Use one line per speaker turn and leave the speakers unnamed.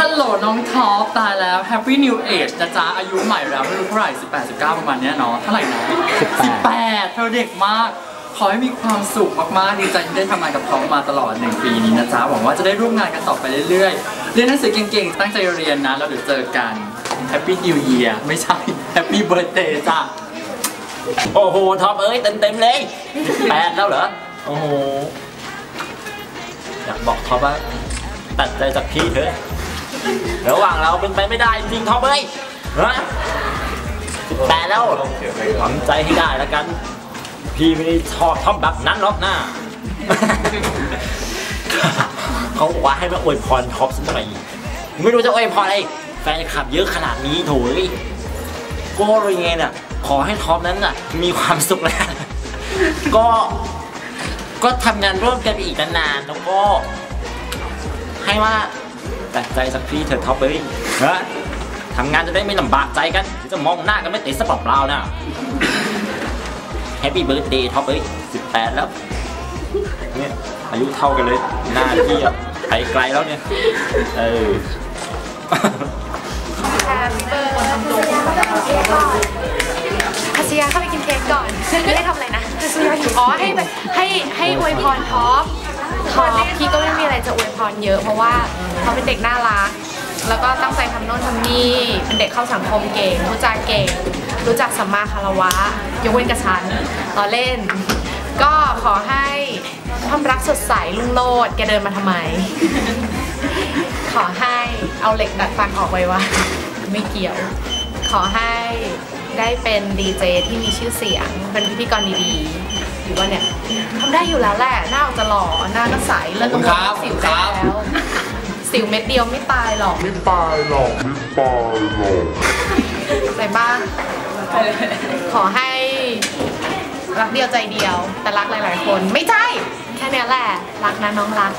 ฮัลโหลน้องท็อปตายแล้ว Happy New Age นะจ๊ะ อายุใหม่แล้วไม่รู้เท่าไหร่ 18 19 ประมาณเนี้ยเนาะเท่าไหร่นะ18เธอเด็กมาก ขอให้มีความสุขมากๆ ดีใจที่ได้ทำงานกับท็อปมาตลอด 1 ปีนี้นะจ๊ะ หวังว่าจะได้ร่วมงานกันต่อไปเรื่อยๆ เรียนหนังสือเก่งๆ ตั้งใจเรียนนะ แล้วเดี๋ยวเจอกัน Happy New Year ไม่ใช่ Happy Birthday จ้ะ
โอ้โหท็อปเอ้ยเต็มเต็มๆเลยแปดแล้วเหรอโอ้โห อยากบอกท็อปว่าตัดใจจากพี่เถอะระหว่างเราเป็นไปไม่ได้จริงท็อปเอ้ยฮะแปดแล้วทำใจให้ได้แล้วกัน พี่ไม่ได้ชอบท็อปแบบนั้นหรอกนะเขาบอกว่าให้มาอวยพรท็อปสักหน่อยไม่รู้จะอวยพรอะไรแฟนคลับเยอะขนาดนี้โถยก็เลยไงน่ะขอให้ท็อปนั้นน่ะมีความสุขแล้วกัน ก็ก็ทำงานร่วมกันไปอีกนานๆแล้วก็ ให้ว่าตัดใจสักทีเถอะท็อปเอ้ยฮะทำงานจะได้ไม่ลำบากใจกันเดี๋ยวจะมองหน้ากันไม่ติดสปอร์ตเรานะแฮปปี้เบิร์ดเดย์ท็อปเอ้ย18แล้วเนี่ยอายุเท่ากันเลยหน้าที่อะไปไกลแล้วเนี่ยเออ
พั อ๋อให้ให้ให้อวยพรท็อปท็อปพี่ก็ไม่มีอะไรจะอวยพรเยอะ เพราะว่าเขาเป็นเด็กน่ารัก แล้วก็ตั้งใจทำโน่นทำนี่เป็นเด็กเข้าสังคมเก่งรู้จักเก่ง รู้จักสัมมาคารวะ ยกเว้นกับฉันต่อเล่น ก็ขอให้ความรักสดใสลุ่งโลดแกเดินมาทำไม ขอให้เอาเหล็กดัดฟันออกไว้ว่าไม่เกี่ยว ขอให้ได้เป็นดีเจที่มีชื่อเสียง เป็นพิธีกรดีๆ อยู่ว่าเนี่ยทำได้อยู่แล้วแหละหน้าออกจะหล่อหน้าก็ใสเลือด
ขอบคุณครับ
สิว
ครั
ได้
บ
แล้วสิวเม็ดเดียวไม่ตายหรอก
ไม่ตายหรอกไม่ตายหรอก
ใส่บ้างขอให้รักเดียวใจเดียว แต่รักหลาย ๆ คนไม่ใช่ แค่เนี้ยแหละ รักนะน้องรัก